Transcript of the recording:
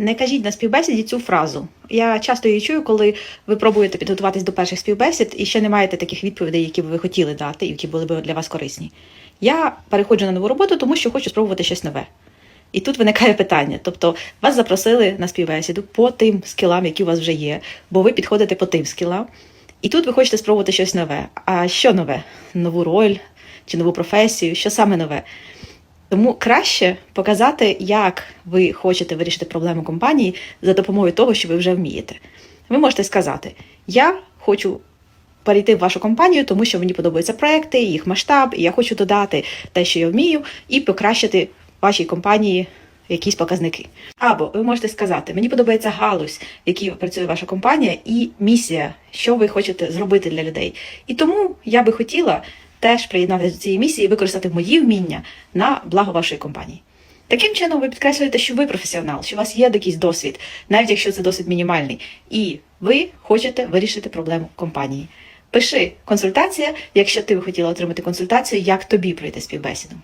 Не кажіть на співбесіді цю фразу. Я часто її чую, коли ви пробуєте підготуватись до перших співбесід і ще не маєте таких відповідей, які б ви хотіли дати, і які були б для вас корисні. Я переходжу на нову роботу, тому що хочу спробувати щось нове. І тут виникає питання. Тобто вас запросили на співбесіду по тим скілам, які у вас вже є, бо ви підходите по тим скілам. І тут ви хочете спробувати щось нове. А що нове? Нову роль чи нову професію? Що саме нове? Тому краще показати, як ви хочете вирішити проблему компанії за допомогою того, що ви вже вмієте. Ви можете сказати: Я хочу перейти в вашу компанію, тому що мені подобаються проекти, їх масштаб, і я хочу додати те, що я вмію, і покращити вашій компанії якісь показники. Або ви можете сказати, мені подобається галузь, в якій працює ваша компанія, і місія, що ви хочете зробити для людей. І тому я би хотіла теж приєднатися до цієї місії і використати мої вміння на благо вашої компанії. Таким чином, ви підкреслюєте, що ви професіонал, що у вас є якийсь досвід, навіть якщо це досвід мінімальний, і ви хочете вирішити проблему компанії. Пиши консультація, якщо ти б хотіла отримати консультацію, як тобі пройти співбесіду.